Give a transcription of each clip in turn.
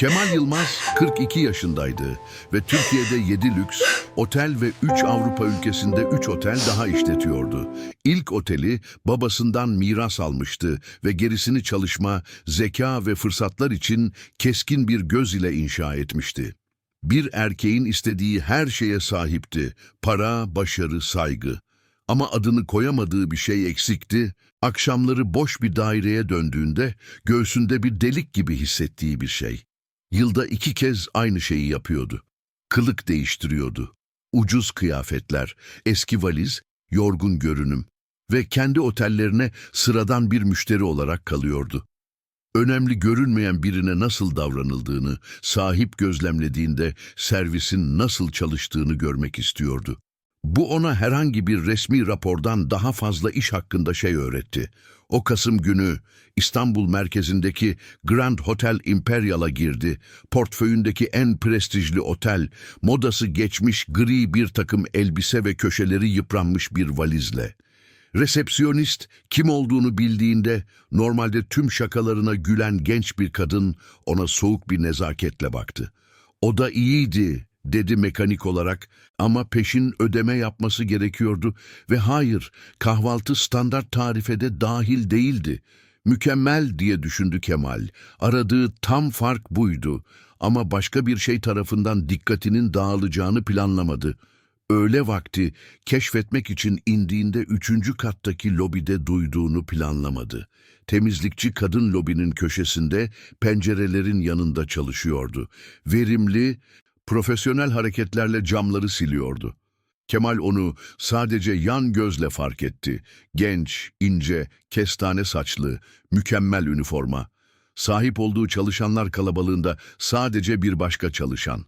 Kemal Yılmaz 42 yaşındaydı ve Türkiye'de 7 lüks, otel ve 3 Avrupa ülkesinde 3 otel daha işletiyordu. İlk oteli babasından miras almıştı ve gerisini çalışma, zeka ve fırsatlar için keskin bir göz ile inşa etmişti. Bir erkeğin istediği her şeye sahipti. Para, başarı, saygı. Ama adını koyamadığı bir şey eksikti. Akşamları boş bir daireye döndüğünde göğsünde bir delik gibi hissettiği bir şey. Yılda iki kez aynı şeyi yapıyordu. Kılık değiştiriyordu. Ucuz kıyafetler, eski valiz, yorgun görünüm ve kendi otellerine sıradan bir müşteri olarak kalıyordu. Önemli görünmeyen birine nasıl davranıldığını, sahip gözlemlediğinde servisin nasıl çalıştığını görmek istiyordu. Bu ona herhangi bir resmi rapordan daha fazla iş hakkında şey öğretti. O Kasım günü İstanbul merkezindeki Grand Hotel Imperial'a girdi. Portföyündeki en prestijli otel, modası geçmiş gri bir takım elbise ve köşeleri yıpranmış bir valizle. Resepsiyonist kim olduğunu bildiğinde normalde tüm şakalarına gülen genç bir kadın ona soğuk bir nezaketle baktı. O da iyiydi dedi mekanik olarak ama peşin ödeme yapması gerekiyordu ve hayır kahvaltı standart tarifede dahil değildi. Mükemmel diye düşündü Kemal. Aradığı tam fark buydu ama başka bir şey tarafından dikkatinin dağılacağını planlamadı. Öğle vakti keşfetmek için indiğinde üçüncü kattaki lobide duyduğunu planlamadı. Temizlikçi kadın lobinin köşesinde pencerelerin yanında çalışıyordu. Verimli, profesyonel hareketlerle camları siliyordu. Kemal onu sadece yan gözle fark etti. Genç, ince, kestane saçlı, mükemmel üniforma. Sahip olduğu çalışanlar kalabalığında sadece bir başka çalışan.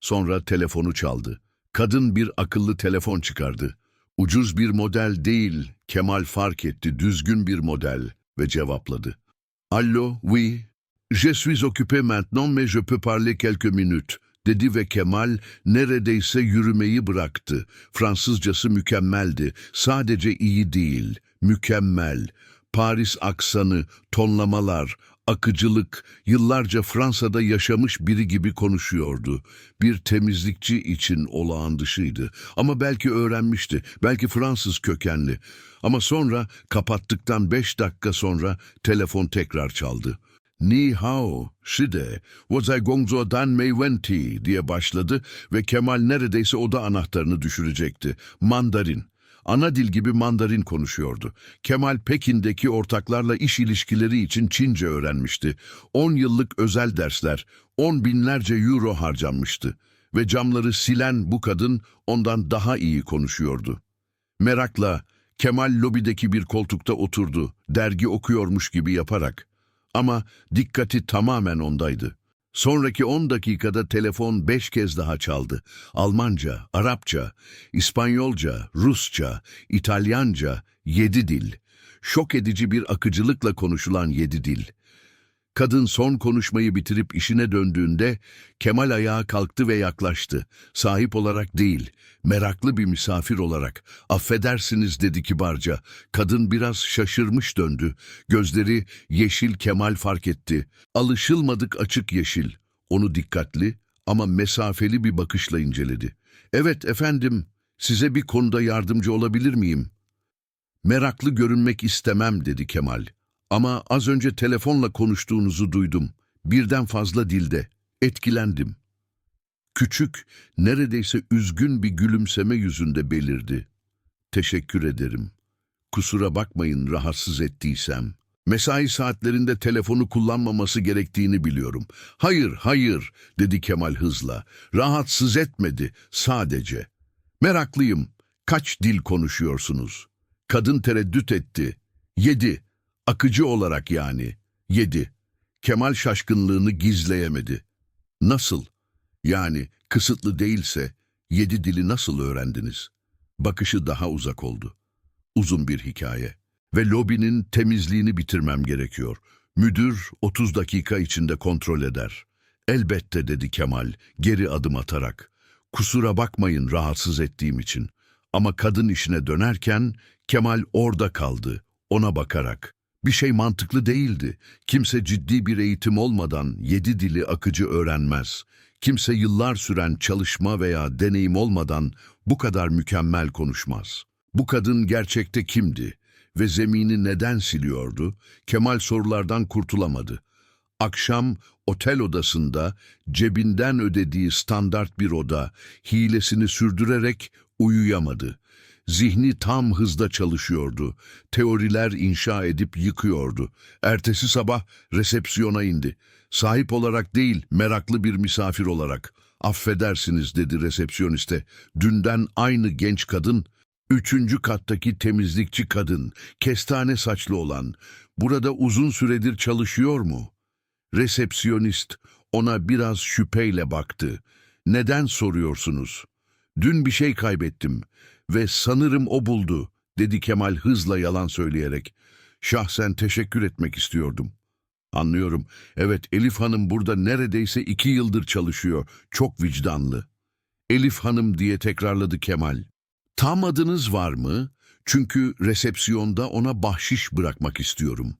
Sonra telefonu çaldı. Kadın bir akıllı telefon çıkardı. Ucuz bir model değil, Kemal fark etti, düzgün bir model ve cevapladı. Allo, oui, je suis occupé maintenant mais je peux parler quelques minutes, dedi ve Kemal neredeyse yürümeyi bıraktı. Fransızcası mükemmeldi, sadece iyi değil, mükemmel. Paris aksanı, tonlamalar, akıcılık, yıllarca Fransa'da yaşamış biri gibi konuşuyordu. Bir temizlikçi için olağan dışıydı. Ama belki öğrenmişti, belki Fransız kökenli. Ama sonra kapattıktan beş dakika sonra telefon tekrar çaldı. Ni hao, shide, wazai gongzo dan mei wenti diye başladı ve Kemal neredeyse oda anahtarını düşürecekti. Mandarin. Ana dil gibi Mandarin konuşuyordu. Kemal Pekin'deki ortaklarla iş ilişkileri için Çince öğrenmişti. 10 yıllık özel dersler, 10 binlerce euro harcanmıştı. Ve camları silen bu kadın ondan daha iyi konuşuyordu. Merakla Kemal lobideki bir koltukta oturdu, dergi okuyormuş gibi yaparak. Ama dikkati tamamen ondaydı. Sonraki 10 dakikada telefon beş kez daha çaldı. Almanca, Arapça, İspanyolca, Rusça, İtalyanca, yedi dil. Şok edici bir akıcılıkla konuşulan yedi dil. Kadın son konuşmayı bitirip işine döndüğünde Kemal ayağa kalktı ve yaklaştı. Sahip olarak değil, meraklı bir misafir olarak. Affedersiniz dedi kibarca. Kadın biraz şaşırmış döndü. Gözleri yeşil Kemal fark etti. Alışılmadık açık yeşil. Onu dikkatli ama mesafeli bir bakışla inceledi. Evet efendim, size bir konuda yardımcı olabilir miyim? Meraklı görünmek istemem dedi Kemal. Ama az önce telefonla konuştuğunuzu duydum. Birden fazla dilde. Etkilendim. Küçük, neredeyse üzgün bir gülümseme yüzünde belirdi. Teşekkür ederim. Kusura bakmayın rahatsız ettiysem. Mesai saatlerinde telefonu kullanmaması gerektiğini biliyorum. Hayır, hayır, dedi Kemal hızla. Rahatsız etmedi, sadece. Meraklıyım. Kaç dil konuşuyorsunuz? Kadın tereddüt etti. Yedi. Akıcı olarak yani. Yedi. Kemal şaşkınlığını gizleyemedi. Nasıl? Yani kısıtlı değilse yedi dili nasıl öğrendiniz? Bakışı daha uzak oldu. Uzun bir hikaye. Ve lobinin temizliğini bitirmem gerekiyor. Müdür 30 dakika içinde kontrol eder. Elbette dedi Kemal geri adım atarak. Kusura bakmayın rahatsız ettiğim için. Ama kadın işine dönerken Kemal orada kaldı, ona bakarak. Bir şey mantıklı değildi. Kimse ciddi bir eğitim olmadan yedi dili akıcı öğrenmez. Kimse yıllar süren çalışma veya deneyim olmadan bu kadar mükemmel konuşmaz. Bu kadın gerçekte kimdi ve zemini neden siliyordu? Kemal sorulardan kurtulamadı. Akşam otel odasında cebinden ödediği standart bir oda, hilesini sürdürerek uyuyamadı. Zihni tam hızda çalışıyordu. Teoriler inşa edip yıkıyordu. Ertesi sabah resepsiyona indi. Sahip olarak değil, meraklı bir misafir olarak. Affedersiniz dedi resepsiyoniste. Dünden aynı genç kadın, üçüncü kattaki temizlikçi kadın, kestane saçlı olan, burada uzun süredir çalışıyor mu? Resepsiyonist ona biraz şüpheyle baktı. Neden soruyorsunuz? Dün bir şey kaybettim ve sanırım o buldu, dedi Kemal hızla yalan söyleyerek. Şahsen teşekkür etmek istiyordum. Anlıyorum. Evet Elif Hanım burada neredeyse iki yıldır çalışıyor. Çok vicdanlı. Elif Hanım diye tekrarladı Kemal. Tam adınız var mı? Çünkü resepsiyonda ona bahşiş bırakmak istiyorum.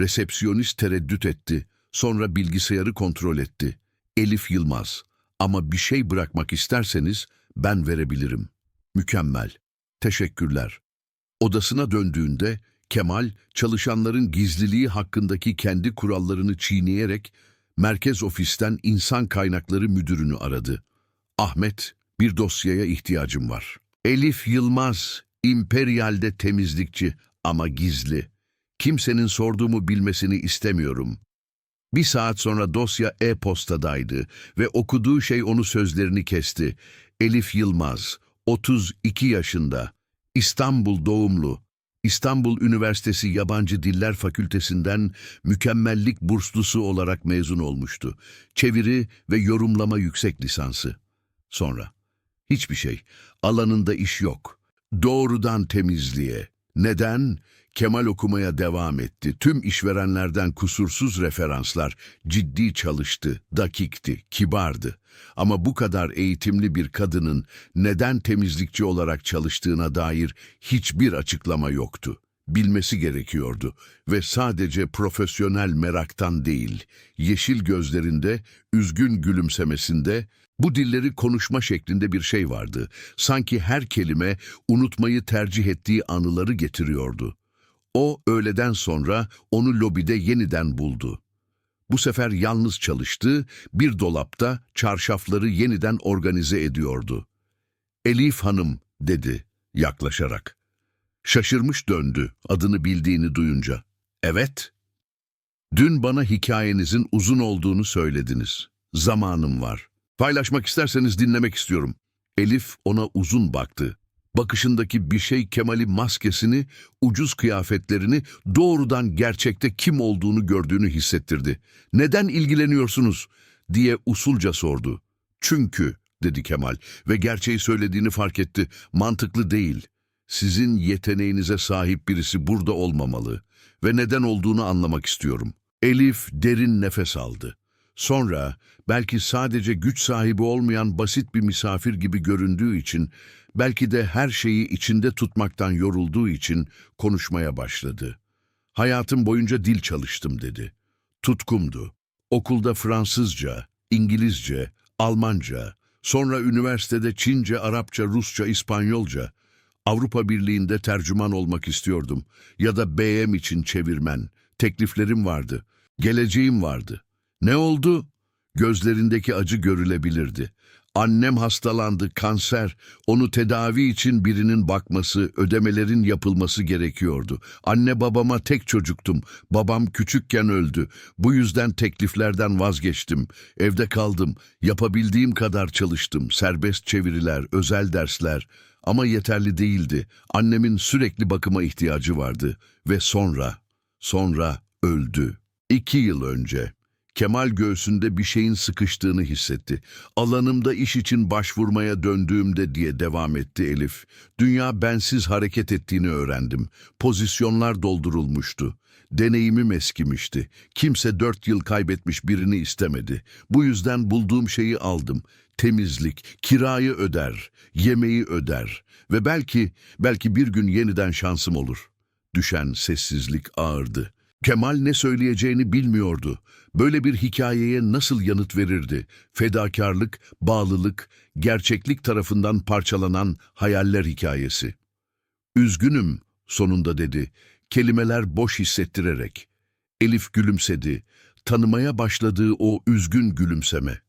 Resepsiyonist tereddüt etti. Sonra bilgisayarı kontrol etti. Elif Yılmaz. Ama bir şey bırakmak isterseniz ben verebilirim. Mükemmel. Teşekkürler. Odasına döndüğünde Kemal çalışanların gizliliği hakkındaki kendi kurallarını çiğneyerek merkez ofisten insan kaynakları müdürünü aradı. Ahmet, bir dosyaya ihtiyacım var. Elif Yılmaz, İmperyal'de temizlikçi ama gizli. Kimsenin sorduğumu bilmesini istemiyorum. Bir saat sonra dosya e-postadaydı ve okuduğu şey onu sözlerini kesti. Elif Yılmaz, 32 yaşında, İstanbul doğumlu, İstanbul Üniversitesi Yabancı Diller Fakültesinden mükemmellik burslusu olarak mezun olmuştu. Çeviri ve yorumlama yüksek lisansı. Sonra, hiçbir şey, alanında iş yok. Doğrudan temizliğe. Neden? Kemal okumaya devam etti. Tüm işverenlerden kusursuz referanslar, ciddi çalıştı, dakikti, kibardı. Ama bu kadar eğitimli bir kadının neden temizlikçi olarak çalıştığına dair hiçbir açıklama yoktu. Bilmesi gerekiyordu ve sadece profesyonel meraktan değil, yeşil gözlerinde, üzgün gülümsemesinde, bu dilleri konuşma şeklinde bir şey vardı. Sanki her kelime unutmayı tercih ettiği anıları getiriyordu. O öğleden sonra onu lobide yeniden buldu. Bu sefer yalnız çalıştı, bir dolapta çarşafları yeniden organize ediyordu. Elif Hanım dedi yaklaşarak. Şaşırmış döndü adını bildiğini duyunca. Evet. Dün bana hikayenizin uzun olduğunu söylediniz. Zamanım var. Paylaşmak isterseniz dinlemek istiyorum. Elif ona uzun baktı. Bakışındaki bir şey Kemal'i maskesini, ucuz kıyafetlerini doğrudan gerçekte kim olduğunu gördüğünü hissettirdi. Neden ilgileniyorsunuz diye usulca sordu. Çünkü dedi Kemal ve gerçeği söylediğini fark etti. Mantıklı değil. Sizin yeteneğinize sahip birisi burada olmamalı ve neden olduğunu anlamak istiyorum. Elif derin nefes aldı. Sonra belki sadece güç sahibi olmayan basit bir misafir gibi göründüğü için, belki de her şeyi içinde tutmaktan yorulduğu için konuşmaya başladı. Hayatım boyunca dil çalıştım dedi. Tutkumdu. Okulda Fransızca, İngilizce, Almanca, sonra üniversitede Çince, Arapça, Rusça, İspanyolca, Avrupa Birliği'nde tercüman olmak istiyordum ya da BM için çevirmen. Tekliflerim vardı. Geleceğim vardı. Ne oldu? Gözlerindeki acı görülebilirdi. Annem hastalandı, kanser. Onu tedavi için birinin bakması, ödemelerin yapılması gerekiyordu. Anne babama tek çocuktum. Babam küçükken öldü. Bu yüzden tekliflerden vazgeçtim. Evde kaldım. Yapabildiğim kadar çalıştım. Serbest çeviriler, özel dersler. Ama yeterli değildi. Annemin sürekli bakıma ihtiyacı vardı. Ve sonra, sonra öldü. İki yıl önce. Kemal göğsünde bir şeyin sıkıştığını hissetti. Alanımda iş için başvurmaya döndüğümde diye devam etti Elif. Dünya bensiz hareket ettiğini öğrendim. Pozisyonlar doldurulmuştu. Deneyimim eskimişti. Kimse dört yıl kaybetmiş birini istemedi. Bu yüzden bulduğum şeyi aldım. Temizlik, kirayı öder, yemeği öder ve belki, belki bir gün yeniden şansım olur. Düşen sessizlik ağırdı. Kemal ne söyleyeceğini bilmiyordu. Böyle bir hikayeye nasıl yanıt verirdi? Fedakarlık, bağlılık, gerçeklik tarafından parçalanan hayaller hikayesi. Üzgünüm sonunda dedi. Kelimeler boş hissettirerek. Elif gülümsedi. Tanımaya başladığı o üzgün gülümseme.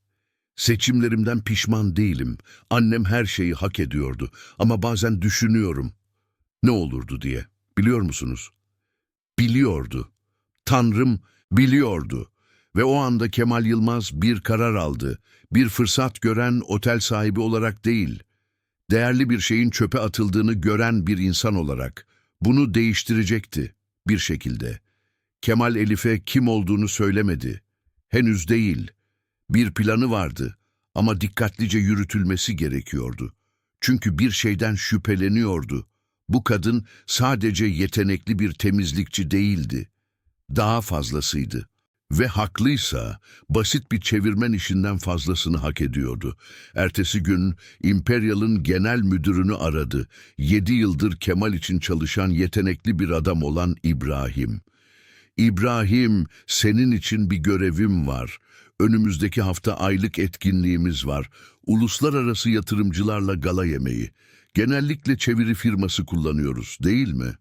Seçimlerimden pişman değilim. Annem her şeyi hak ediyordu. Ama bazen düşünüyorum. Ne olurdu diye. Biliyor musunuz? Biliyordu. Tanrım biliyordu. Ve o anda Kemal Yılmaz bir karar aldı. Bir fırsat gören otel sahibi olarak değil, değerli bir şeyin çöpe atıldığını gören bir insan olarak bunu değiştirecekti bir şekilde. Kemal Elif'e kim olduğunu söylemedi. Henüz değil. Bir planı vardı ama dikkatlice yürütülmesi gerekiyordu. Çünkü bir şeyden şüpheleniyordu. Bu kadın sadece yetenekli bir temizlikçi değildi. Daha fazlasıydı. Ve haklıysa basit bir çevirmen işinden fazlasını hak ediyordu. Ertesi gün Imperial'ın genel müdürünü aradı. Yedi yıldır Kemal için çalışan yetenekli bir adam olan İbrahim. İbrahim, senin için bir görevim var. Önümüzdeki hafta aylık etkinliğimiz var. Uluslararası yatırımcılarla gala yemeği. Genellikle çeviri firması kullanıyoruz, değil mi?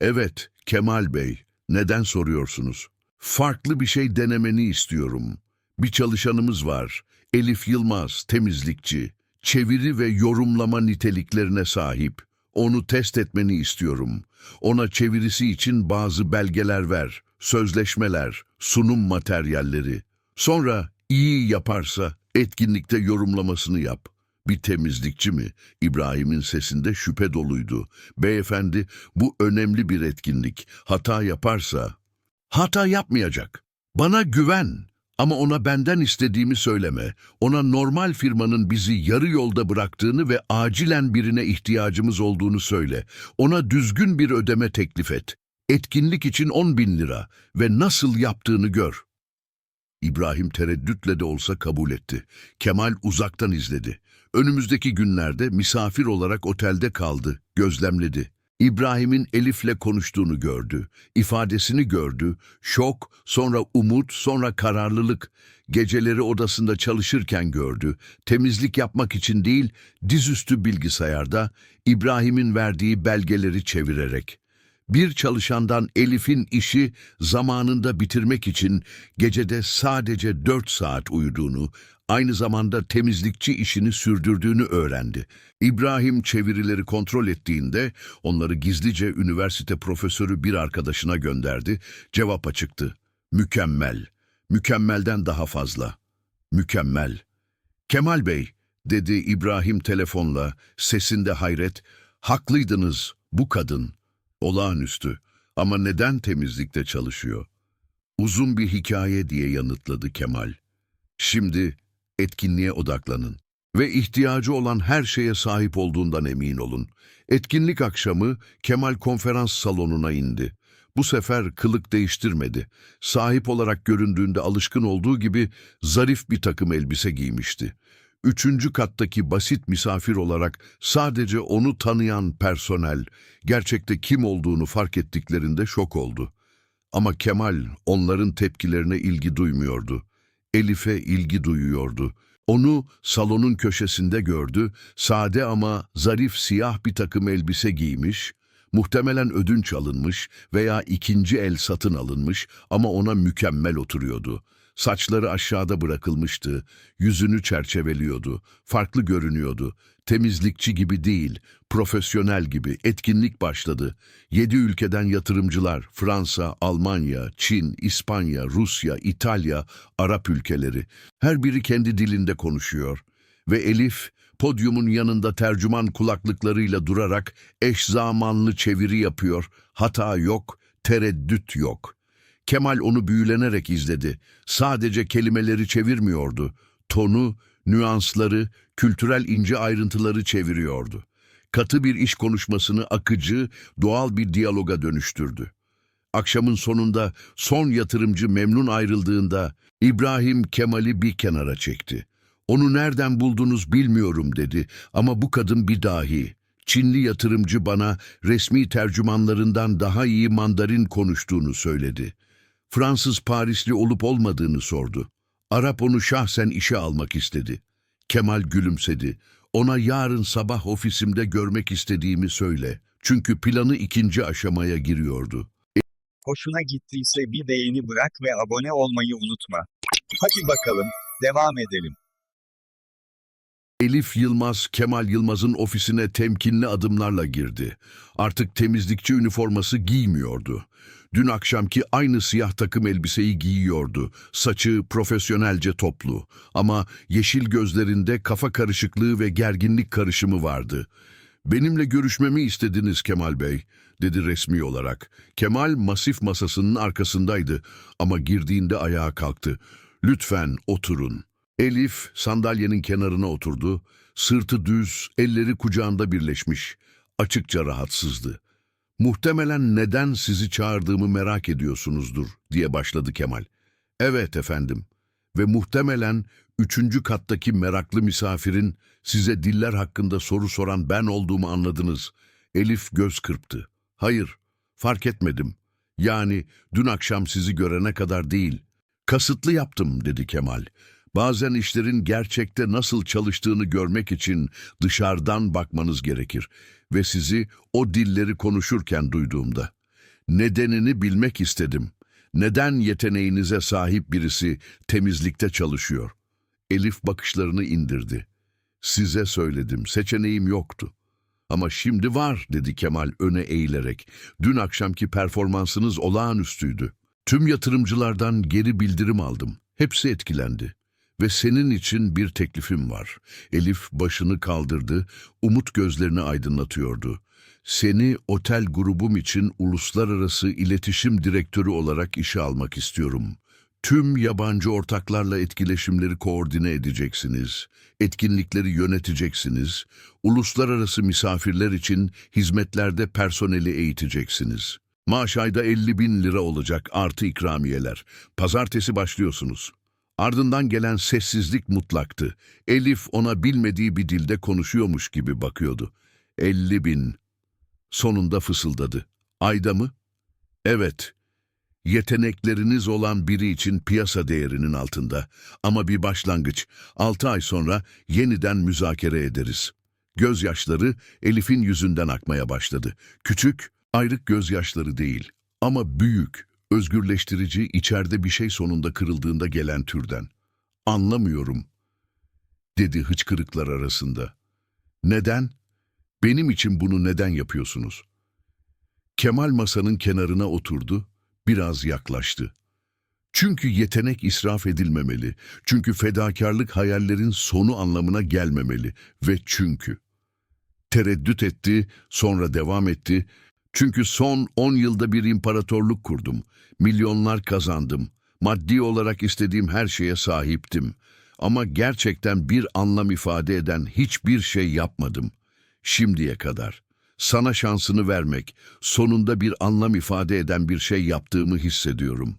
Evet, Kemal Bey. Neden soruyorsunuz? Farklı bir şey denemeni istiyorum. Bir çalışanımız var. Elif Yılmaz, temizlikçi. Çeviri ve yorumlama niteliklerine sahip. Onu test etmeni istiyorum. Ona çevirisi için bazı belgeler ver, sözleşmeler, sunum materyalleri. Sonra iyi yaparsa etkinlikte yorumlamasını yap. Bir temizlikçi mi? İbrahim'in sesinde şüphe doluydu. Beyefendi, bu önemli bir etkinlik. Hata yaparsa... Hata yapmayacak. Bana güven. Ama ona benden istediğimi söyleme. Ona normal firmanın bizi yarı yolda bıraktığını ve acilen birine ihtiyacımız olduğunu söyle. Ona düzgün bir ödeme teklif et. Etkinlik için 10 bin lira ve nasıl yaptığını gör. İbrahim tereddütle de olsa kabul etti. Kemal uzaktan izledi. Önümüzdeki günlerde misafir olarak otelde kaldı, gözlemledi. İbrahim'in Elif'le konuştuğunu gördü, ifadesini gördü, şok, sonra umut, sonra kararlılık. Geceleri odasında çalışırken gördü, temizlik yapmak için değil, dizüstü bilgisayarda İbrahim'in verdiği belgeleri çevirerek. Bir çalışandan Elif'in işi zamanında bitirmek için gecede sadece dört saat uyuduğunu, aynı zamanda temizlikçi işini sürdürdüğünü öğrendi. İbrahim çevirileri kontrol ettiğinde onları gizlice üniversite profesörü bir arkadaşına gönderdi. Cevap açıktı. Mükemmel. Mükemmelden daha fazla. Mükemmel. Kemal Bey, dedi İbrahim telefonla, sesinde hayret. Haklıydınız, bu kadın. Olağanüstü. Ama neden temizlikte çalışıyor? Uzun bir hikaye diye yanıtladı Kemal. Şimdi etkinliğe odaklanın ve ihtiyacı olan her şeye sahip olduğundan emin olun. Etkinlik akşamı Kemal konferans salonuna indi. Bu sefer kılık değiştirmedi. Sahip olarak göründüğünde alışkın olduğu gibi zarif bir takım elbise giymişti. Üçüncü kattaki basit misafir olarak sadece onu tanıyan personel, gerçekte kim olduğunu fark ettiklerinde şok oldu. Ama Kemal onların tepkilerine ilgi duymuyordu. Elif'e ilgi duyuyordu. Onu salonun köşesinde gördü, sade ama zarif siyah bir takım elbise giymiş, muhtemelen ödünç alınmış veya ikinci el satın alınmış ama ona mükemmel oturuyordu. Saçları aşağıda bırakılmıştı, yüzünü çerçeveliyordu, farklı görünüyordu. Temizlikçi gibi değil, profesyonel gibi etkinlik başladı. Yedi ülkeden yatırımcılar, Fransa, Almanya, Çin, İspanya, Rusya, İtalya, Arap ülkeleri. Her biri kendi dilinde konuşuyor. Ve Elif, podyumun yanında tercüman kulaklıklarıyla durarak eş zamanlı çeviri yapıyor. Hata yok, tereddüt yok. Kemal onu büyülenerek izledi. Sadece kelimeleri çevirmiyordu. Tonu, nüansları, kültürel ince ayrıntıları çeviriyordu. Katı bir iş konuşmasını akıcı, doğal bir diyaloga dönüştürdü. Akşamın sonunda son yatırımcı memnun ayrıldığında İbrahim Kemal'i bir kenara çekti. Onu nereden buldunuz bilmiyorum dedi ama bu kadın bir dahi. Çinli yatırımcı bana resmi tercümanlarından daha iyi Mandarin konuştuğunu söyledi. Fransız Parisli olup olmadığını sordu. Arap onu şahsen işe almak istedi. Kemal gülümsedi. Ona yarın sabah ofisimde görmek istediğimi söyle. Çünkü planı ikinci aşamaya giriyordu. Hoşuna gittiyse bir beğeni bırak ve abone olmayı unutma. Hadi bakalım, devam edelim. Elif Yılmaz, Kemal Yılmaz'ın ofisine temkinli adımlarla girdi. Artık temizlikçi üniforması giymiyordu. Dün akşamki aynı siyah takım elbiseyi giyiyordu. Saçı profesyonelce toplu. Ama yeşil gözlerinde kafa karışıklığı ve gerginlik karışımı vardı. Benimle görüşmemi istediniz Kemal Bey, dedi resmi olarak. Kemal masif masasının arkasındaydı ama girdiğinde ayağa kalktı. Lütfen oturun. Elif sandalyenin kenarına oturdu. Sırtı düz, elleri kucağında birleşmiş. Açıkça rahatsızdı. Muhtemelen neden sizi çağırdığımı merak ediyorsunuzdur, diye başladı Kemal. Evet efendim. Ve muhtemelen üçüncü kattaki meraklı misafirin size diller hakkında soru soran ben olduğumu anladınız. Elif göz kırptı. Hayır, fark etmedim. Yani dün akşam sizi görene kadar değil. Kasıtlı yaptım, dedi Kemal. Bazen işlerin gerçekte nasıl çalıştığını görmek için dışarıdan bakmanız gerekir ve sizi o dilleri konuşurken duyduğumda. Nedenini bilmek istedim. Neden yeteneğinize sahip birisi temizlikte çalışıyor? Elif bakışlarını indirdi. Size söyledim, seçeneğim yoktu. Ama şimdi var, dedi Kemal öne eğilerek. Dün akşamki performansınız olağanüstüydü. Tüm yatırımcılardan geri bildirim aldım. Hepsi etkilendi. Ve senin için bir teklifim var. Elif başını kaldırdı, umut gözlerini aydınlatıyordu. Seni otel grubum için uluslararası iletişim direktörü olarak işe almak istiyorum. Tüm yabancı ortaklarla etkileşimleri koordine edeceksiniz. Etkinlikleri yöneteceksiniz. Uluslararası misafirler için hizmetlerde personeli eğiteceksiniz. Maaş ayda 50 bin lira olacak artı ikramiyeler. Pazartesi başlıyorsunuz. Ardından gelen sessizlik mutlaktı. Elif ona bilmediği bir dilde konuşuyormuş gibi bakıyordu. 50 bin. Sonunda fısıldadı. Ayda mı? Evet. Yetenekleriniz olan biri için piyasa değerinin altında. Ama bir başlangıç. Altı ay sonra yeniden müzakere ederiz. Gözyaşları Elif'in yüzünden akmaya başladı. Küçük, ayrık gözyaşları değil. Ama büyük, özgürleştirici, içeride bir şey sonunda kırıldığında gelen türden. Anlamıyorum, dedi hıçkırıklar arasında. Neden? Benim için bunu neden yapıyorsunuz? Kemal masanın kenarına oturdu, biraz yaklaştı. Çünkü yetenek israf edilmemeli, çünkü fedakarlık hayallerin sonu anlamına gelmemeli ve çünkü. Tereddüt etti, sonra devam etti. Çünkü son 10 yılda bir imparatorluk kurdum. Milyonlar kazandım. Maddi olarak istediğim her şeye sahiptim. Ama gerçekten bir anlam ifade eden hiçbir şey yapmadım. Şimdiye kadar. Sana şansını vermek, sonunda bir anlam ifade eden bir şey yaptığımı hissediyorum.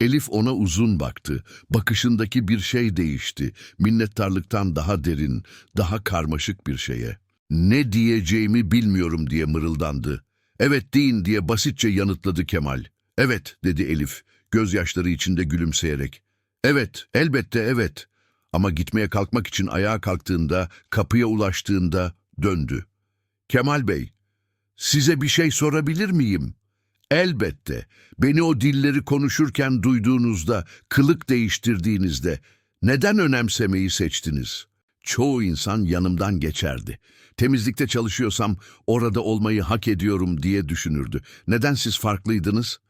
Elif ona uzun baktı. Bakışındaki bir şey değişti. Minnettarlıktan daha derin, daha karmaşık bir şeye. Ne diyeceğimi bilmiyorum diye mırıldandı. Evet deyin diye basitçe yanıtladı Kemal. Evet dedi Elif, gözyaşları içinde gülümseyerek. Evet, elbette evet. Ama gitmeye kalkmak için ayağa kalktığında, kapıya ulaştığında döndü. Kemal Bey, size bir şey sorabilir miyim? Elbette. Beni o dilleri konuşurken duyduğunuzda, kılık değiştirdiğinizde neden önemsemeyi seçtiniz? Çoğu insan yanımdan geçerdi. Temizlikte çalışıyorsam orada olmayı hak ediyorum diye düşünürdü. Neden siz farklıydınız?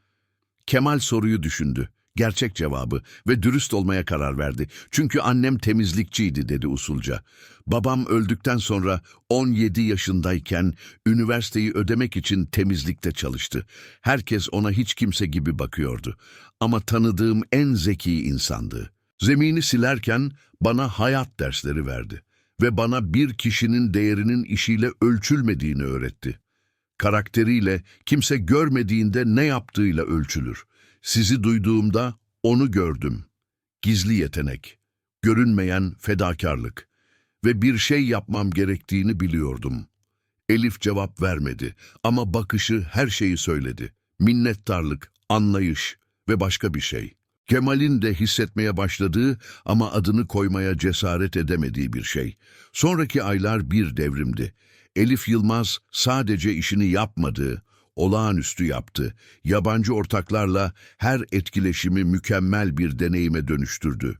Kemal soruyu düşündü. Gerçek cevabı ve dürüst olmaya karar verdi. Çünkü annem temizlikçiydi dedi usulca. Babam öldükten sonra 17 yaşındayken üniversiteyi ödemek için temizlikte çalıştı. Herkes ona hiç kimse gibi bakıyordu. Ama tanıdığım en zeki insandı. Zemini silerken bana hayat dersleri verdi ve bana bir kişinin değerinin işiyle ölçülmediğini öğretti. Karakteriyle kimse görmediğinde ne yaptığıyla ölçülür. Sizi duyduğumda onu gördüm. Gizli yetenek, görünmeyen fedakarlık ve bir şey yapmam gerektiğini biliyordum. Elif cevap vermedi ama bakışı her şeyi söyledi. Minnettarlık, anlayış ve başka bir şey. Kemal'in de hissetmeye başladığı ama adını koymaya cesaret edemediği bir şey. Sonraki aylar bir devrimdi. Elif Yılmaz sadece işini yapmadı, olağanüstü yaptı. Yabancı ortaklarla her etkileşimi mükemmel bir deneyime dönüştürdü.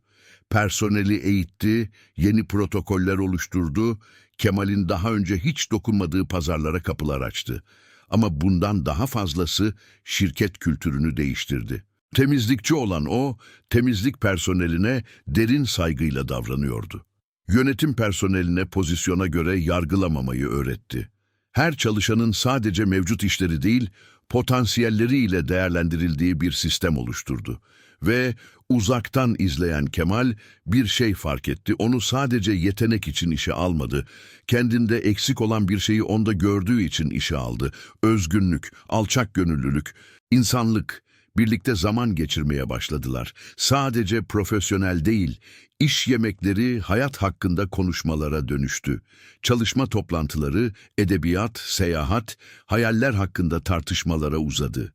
Personeli eğitti, yeni protokoller oluşturdu, Kemal'in daha önce hiç dokunmadığı pazarlara kapılar açtı. Ama bundan daha fazlası şirket kültürünü değiştirdi. Temizlikçi olan o, temizlik personeline derin saygıyla davranıyordu. Yönetim personeline pozisyona göre yargılamamayı öğretti. Her çalışanın sadece mevcut işleri değil, potansiyelleriyle değerlendirildiği bir sistem oluşturdu. Ve uzaktan izleyen Kemal bir şey fark etti. Onu sadece yetenek için işe almadı. Kendinde eksik olan bir şeyi onda gördüğü için işe aldı. Özgünlük, alçak gönüllülük, insanlık, birlikte zaman geçirmeye başladılar. Sadece profesyonel değil, iş yemekleri hayat hakkında konuşmalara dönüştü. Çalışma toplantıları, edebiyat, seyahat, hayaller hakkında tartışmalara uzadı.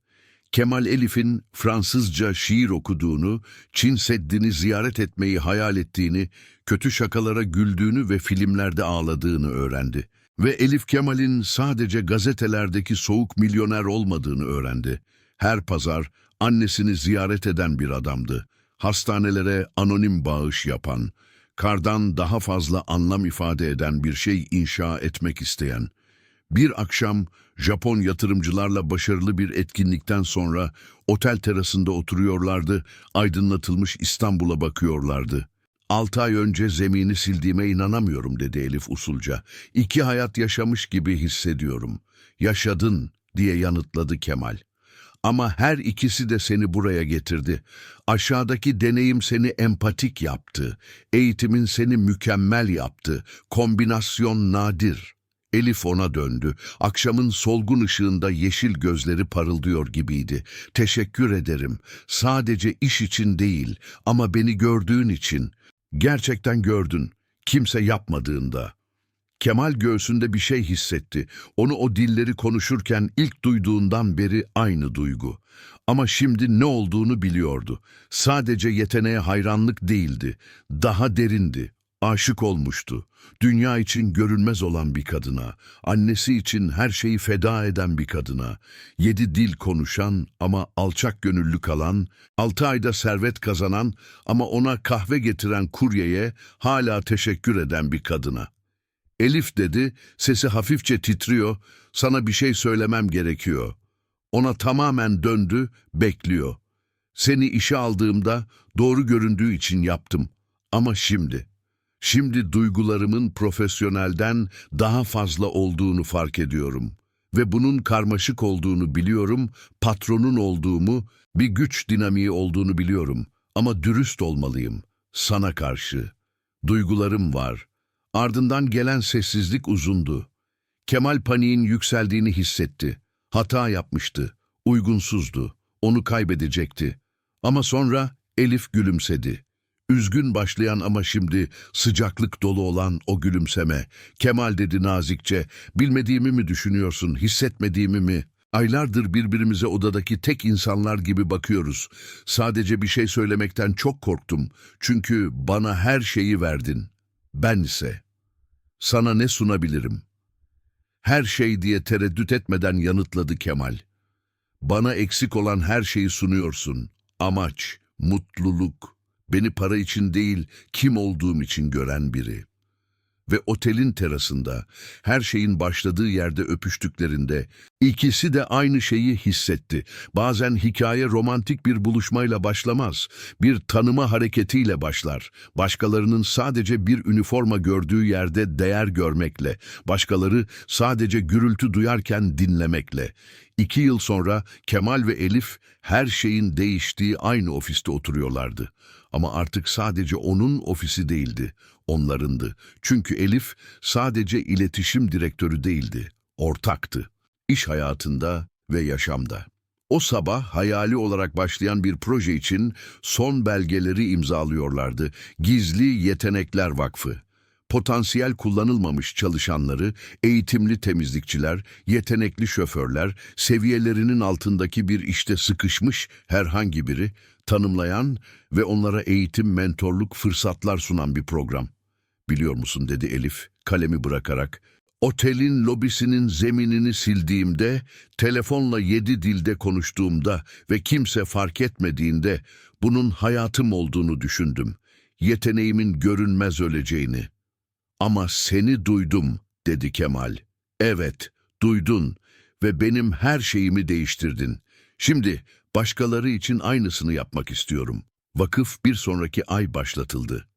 Kemal Elif'in Fransızca şiir okuduğunu, Çin Seddi'ni ziyaret etmeyi hayal ettiğini, kötü şakalara güldüğünü ve filmlerde ağladığını öğrendi. Ve Elif Kemal'in sadece gazetelerdeki soğuk milyoner olmadığını öğrendi. Her pazar annesini ziyaret eden bir adamdı. Hastanelere anonim bağış yapan, kardan daha fazla anlam ifade eden bir şey inşa etmek isteyen. Bir akşam Japon yatırımcılarla başarılı bir etkinlikten sonra otel terasında oturuyorlardı, aydınlatılmış İstanbul'a bakıyorlardı. Altı ay önce zemini sildiğime inanamıyorum dedi Elif usulca. İki hayat yaşamış gibi hissediyorum. Yaşadın diye yanıtladı Kemal. Ama her ikisi de seni buraya getirdi. Aşağıdaki deneyim seni empatik yaptı. Eğitimin seni mükemmel yaptı. Kombinasyon nadir. Elif ona döndü. Akşamın solgun ışığında yeşil gözleri parıldıyor gibiydi. Teşekkür ederim. Sadece iş için değil ama beni gördüğün için. Gerçekten gördün. Kimse yapmadığında. Kemal göğsünde bir şey hissetti. Onu o dilleri konuşurken ilk duyduğundan beri aynı duygu. Ama şimdi ne olduğunu biliyordu. Sadece yeteneğe hayranlık değildi. Daha derindi. Aşık olmuştu. Dünya için görünmez olan bir kadına, annesi için her şeyi feda eden bir kadına, yedi dil konuşan ama alçak gönüllü kalan, altı ayda servet kazanan ama ona kahve getiren kuryeye hala teşekkür eden bir kadına. Elif dedi, sesi hafifçe titriyor, sana bir şey söylemem gerekiyor. Ona tamamen döndü, bekliyor. Seni işe aldığımda doğru göründüğü için yaptım. Ama şimdi, şimdi duygularımın profesyonelden daha fazla olduğunu fark ediyorum. Ve bunun karmaşık olduğunu biliyorum, patronun olduğumu, bir güç dinamiği olduğunu biliyorum. Ama dürüst olmalıyım, sana karşı. Duygularım var.'' Ardından gelen sessizlik uzundu. Kemal paniğin yükseldiğini hissetti. Hata yapmıştı, uygunsuzdu, onu kaybedecekti. Ama sonra Elif gülümsedi. Üzgün başlayan ama şimdi sıcaklık dolu olan o gülümseme. Kemal dedi nazikçe, bilmediğimi mi düşünüyorsun, hissetmediğimi mi? Aylardır birbirimize odadaki tek insanlar gibi bakıyoruz. Sadece bir şey söylemekten çok korktum. Çünkü bana her şeyi verdin. Ben ise sana ne sunabilirim? Her şey diye tereddüt etmeden yanıtladı Kemal. Bana eksik olan her şeyi sunuyorsun. Amaç, mutluluk, beni para için değil, kim olduğum için gören biri. Ve otelin terasında, her şeyin başladığı yerde öpüştüklerinde, ikisi de aynı şeyi hissetti. Bazen hikaye romantik bir buluşmayla başlamaz, bir tanıma hareketiyle başlar. Başkalarının sadece bir üniforma gördüğü yerde değer görmekle, başkaları sadece gürültü duyarken dinlemekle. İki yıl sonra Kemal ve Elif her şeyin değiştiği aynı ofiste oturuyorlardı. Ama artık sadece onun ofisi değildi, onlarındı. Çünkü Elif sadece iletişim direktörü değildi, ortaktı. İş hayatında ve yaşamda. O sabah hayali olarak başlayan bir proje için son belgeleri imzalıyorlardı. Gizli Yetenekler Vakfı. potansiyel kullanılmamış çalışanları, eğitimli temizlikçiler, yetenekli şoförler, seviyelerinin altındaki bir işte sıkışmış herhangi biri, tanımlayan ve onlara eğitim, mentorluk, fırsatlar sunan bir program. Biliyor musun dedi Elif, kalemi bırakarak. Otelin lobisinin zeminini sildiğimde, telefonla yedi dilde konuştuğumda ve kimse fark etmediğinde bunun hayatım olduğunu düşündüm. Yeteneğimin görünmez öleceğini. Ama seni duydum, dedi Kemal. Evet, duydun ve benim her şeyimi değiştirdin. Şimdi başkaları için aynısını yapmak istiyorum. Vakıf bir sonraki ay başlatıldı.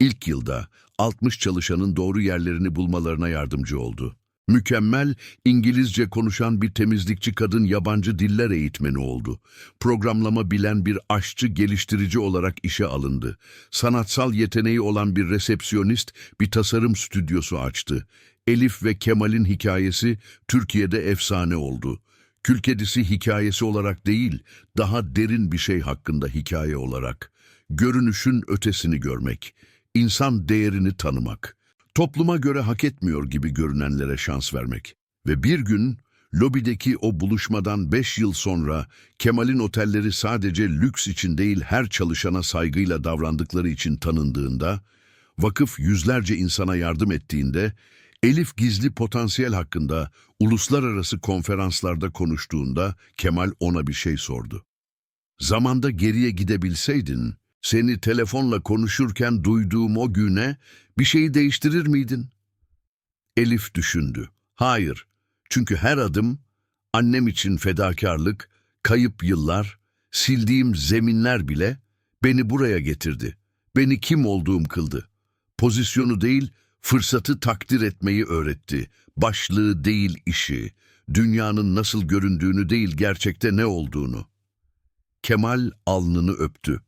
İlk yılda 60 çalışanın doğru yerlerini bulmalarına yardımcı oldu. Mükemmel İngilizce konuşan bir temizlikçi kadın yabancı diller eğitmeni oldu. Programlama bilen bir aşçı geliştirici olarak işe alındı. Sanatsal yeteneği olan bir resepsiyonist bir tasarım stüdyosu açtı. Elif ve Kemal'in hikayesi Türkiye'de efsane oldu. Kül hikayesi olarak değil, daha derin bir şey hakkında hikaye olarak. Görünüşün ötesini görmek, insan değerini tanımak, topluma göre hak etmiyor gibi görünenlere şans vermek. Ve bir gün lobideki o buluşmadan beş yıl sonra Kemal'in otelleri sadece lüks için değil her çalışana saygıyla davrandıkları için tanındığında, vakıf yüzlerce insana yardım ettiğinde, Elif gizli potansiyel hakkında uluslararası konferanslarda konuştuğunda Kemal ona bir şey sordu. Zamanda geriye gidebilseydin, seni telefonla konuşurken duyduğum o güne bir şeyi değiştirir miydin? Elif düşündü. Hayır, çünkü her adım annem için fedakarlık, kayıp yıllar, sildiğim zeminler bile beni buraya getirdi. Beni kim olduğum kıldı. Pozisyonu değil, fırsatı takdir etmeyi öğretti. Başlığı değil işi, dünyanın nasıl göründüğünü değil gerçekte ne olduğunu. Kemal alnını öptü.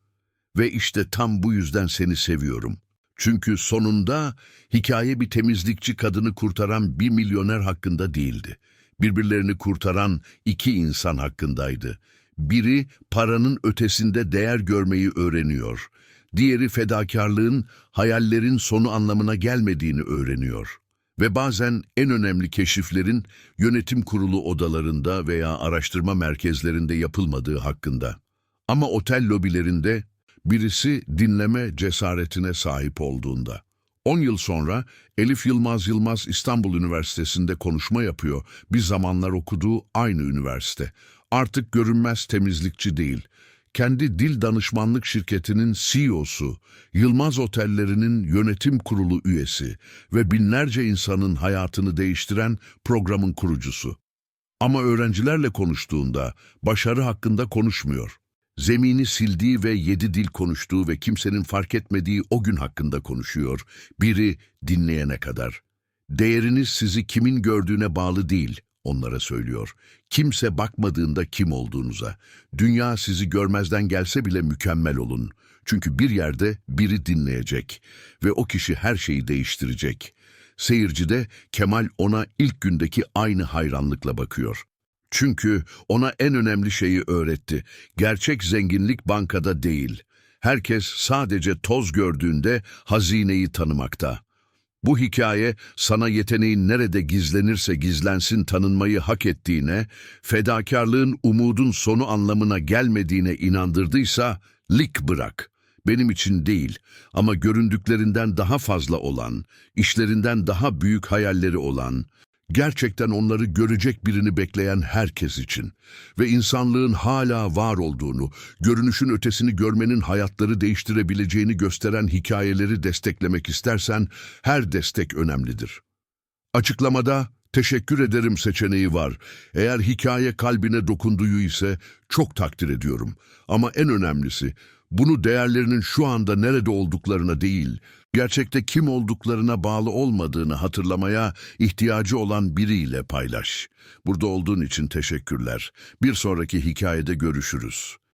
Ve işte tam bu yüzden seni seviyorum. Çünkü sonunda hikaye bir temizlikçi kadını kurtaran bir milyoner hakkında değildi. Birbirlerini kurtaran iki insan hakkındaydı. Biri paranın ötesinde değer görmeyi öğreniyor. Diğeri fedakarlığın, hayallerin sonu anlamına gelmediğini öğreniyor. Ve bazen en önemli keşiflerin yönetim kurulu odalarında veya araştırma merkezlerinde yapılmadığı hakkında. Ama otel lobilerinde birisi dinleme cesaretine sahip olduğunda. 10 yıl sonra Elif Yılmaz Yılmaz İstanbul Üniversitesi'nde konuşma yapıyor. Bir zamanlar okuduğu aynı üniversite. Artık görünmez temizlikçi değil. Kendi dil danışmanlık şirketinin CEO'su, Yılmaz Otellerinin yönetim kurulu üyesi ve binlerce insanın hayatını değiştiren programın kurucusu. Ama öğrencilerle konuştuğunda başarı hakkında konuşmuyor. Zemini sildiği ve yedi dil konuştuğu ve kimsenin fark etmediği o gün hakkında konuşuyor. Biri dinleyene kadar. Değeriniz sizi kimin gördüğüne bağlı değil, onlara söylüyor. Kimse bakmadığında kim olduğunuza. Dünya sizi görmezden gelse bile mükemmel olun. Çünkü bir yerde biri dinleyecek ve o kişi her şeyi değiştirecek. Seyircide Kemal ona ilk gündeki aynı hayranlıkla bakıyor. Çünkü ona en önemli şeyi öğretti. Gerçek zenginlik bankada değil. Herkes sadece toz gördüğünde hazineyi tanımakta. Bu hikaye sana yeteneğin nerede gizlenirse gizlensin tanınmayı hak ettiğine, fedakarlığın umudun sonu anlamına gelmediğine inandırdıysa lik bırak. Benim için değil ama göründüklerinden daha fazla olan, işlerinden daha büyük hayalleri olan, gerçekten onları görecek birini bekleyen herkes için ve insanlığın hala var olduğunu, görünüşün ötesini görmenin hayatları değiştirebileceğini gösteren hikayeleri desteklemek istersen her destek önemlidir. Açıklamada teşekkür ederim seçeneği var. Eğer hikaye kalbine dokunduğu ise çok takdir ediyorum. Ama en önemlisi bunu değerlerinin şu anda nerede olduklarına değil, gerçekte kim olduklarına bağlı olmadığını hatırlamaya ihtiyacı olan biriyle paylaş. Burada olduğun için teşekkürler. Bir sonraki hikayede görüşürüz.